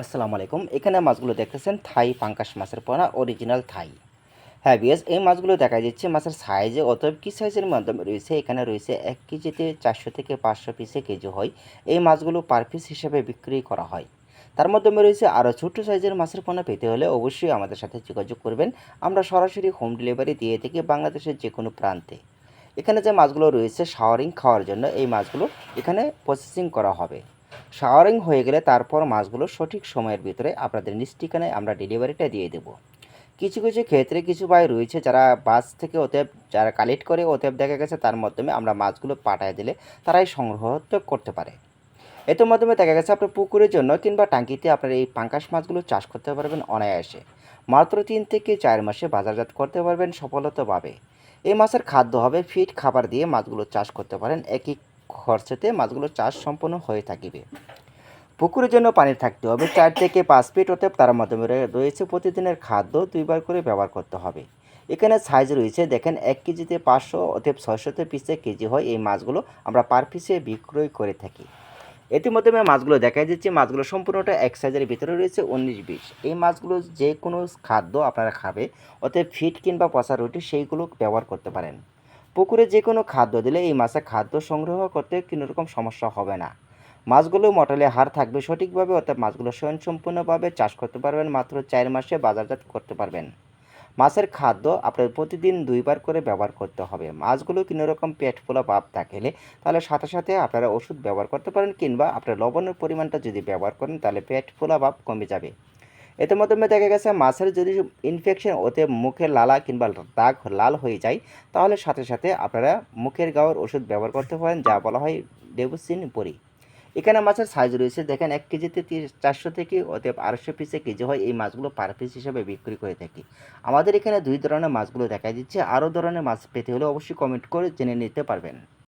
আসসালামু আলাইকুম। এখানে মাছগুলো দেখতেছেন, থাই পাঙ্কাশ মাছের পোনা অরিজিনাল থাই। হ্যাঁ বিএস এই মাছগুলো দেখা যাচ্ছে মাছের সাইজে অতএব কী সাইজের মাধ্যমে রয়েছে? এখানে রয়েছে এক কেজিতে চারশো থেকে পাঁচশো পিসে কেজি হয়। এই মাছগুলো পার পিস হিসেবে বিক্রি করা হয়। তার মাধ্যমে রয়েছে আরও ছোট সাইজের মাছের পোনা, পেতে হলে অবশ্যই আমাদের সাথে যোগাযোগ করবেন। আমরা সরাসরি হোম ডেলিভারি দিয়ে থাকি বাংলাদেশের যে কোনো প্রান্তে। এখানে যে মাছগুলো রয়েছে শাওয়ারিং খাওয়ার জন্য এই মাছগুলো এখানে প্রসেসিং করা হবে। শাওয়ারিং হয়ে গেলে তারপর মাছগুলো সঠিক সময়ের ভিতরে আপনাদের নিজ ঠিকানায় আমরা ডেলিভারিটা দিয়ে দেব। কিছু কিছু ক্ষেত্রে কিছু ভাই রয়েছে যারা বাস থেকে অতএব, যারা কালেক্ট করে অতএব দেখা গেছে তার মাধ্যমে আমরা মাছগুলো পাঠায় দিলে তারাই সংগ্রহ করতে পারে। এর মাধ্যমে দেখা গেছে আপনার পুকুরের জন্য কিংবা টাঙ্কিতে আপনার এই পাঙ্কাশ মাছগুলো চাষ করতে পারবেন অনায়াসে। মাত্র তিন থেকে চার মাসে বাজারজাত করতে পারবেন সফলতাভাবে। এই মাছের খাদ্য হবে ফিট খাবার দিয়ে মাছগুলো চাষ করতে পারেন। একই খরচেতে মাছগুলো চাষ সম্পন্ন হয়ে থাকিবে। পুকুরের জন্য পানি থাকতে হবে। চার থেকে পাঁচ ফিট অতএব তার মাধ্যমে রয়ে- রয়েছে প্রতিদিনের খাদ্য দুইবার করে ব্যবহার করতে হবে। এখানে সাইজ রয়েছে। দেখেন এক কেজিতে পাঁচশো অতএব ছয়শোতে পিসে কেজি হয় এই মাছগুলো আমরা পার পিসে বিক্রয় করে থাকি। ইতিমধ্যে মাছগুলো দেখা যাচ্ছে মাছগুলো সম্পূর্ণটা এক সাইজের ভিতরে রয়েছে উনিশ বিশ। এই মাছগুলো যে কোনো খাদ্য আপনারা খাবে। অতএব ফিট কিংবা পচা রুটি সেইগুলো ব্যবহার করতে পারেন। পুকুরে যে কোনো খাদ্য দিলে এই মাছে খাদ্য সংগ্রহ করতে কোনো রকম সমস্যা হবে না। মাছগুলো মটলে হার থাকবে সঠিকভাবে, অর্থাৎ মাছগুলো স্বয়ংসম্পূর্ণভাবে চাষ করতে পারবেন, মাত্র চার মাসে বাজারজাত করতে পারবেন। মাছের খাদ্য আপনার প্রতিদিন দুইবার করে ব্যবহার করতে হবে। মাছগুলো কোনো রকম পেট ফোলা ভাব থাকলে তাহলে সাথে সাথে আপনারা ওষুধ ব্যবহার করতে পারেন, কিংবা আপনার লবণের পরিমাণটা যদি ব্যবহার করেন তাহলে পেট ফোলা ভাব কমে যাবে। এতে মাধ্যমে দেখা গেছে, মাছের যদি ইনফেকশন ওতে মুখের লালা কিংবা দাগ লাল হয়ে যায়, তাহলে সাথে সাথে আপনারা মুখের গাওয়ার ওষুধ ব্যবহার করতে পারেন, যা বলা হয় ডেবুসিন পরি এখানে মাছের সাইজ রয়েছে, দেখেন এক কেজিতে চারশো থেকে অতএব আড়াইশো পিসে কেজি হয়, এই মাছগুলো পার পিস হিসেবে বিক্রি করে থাকি। আমাদের এখানে দুই ধরনের মাছগুলো দেখা দিচ্ছে, আরও ধরনের মাছ পেতে হলে অবশ্যই কমেন্ট করে জেনে নিতে পারবেন।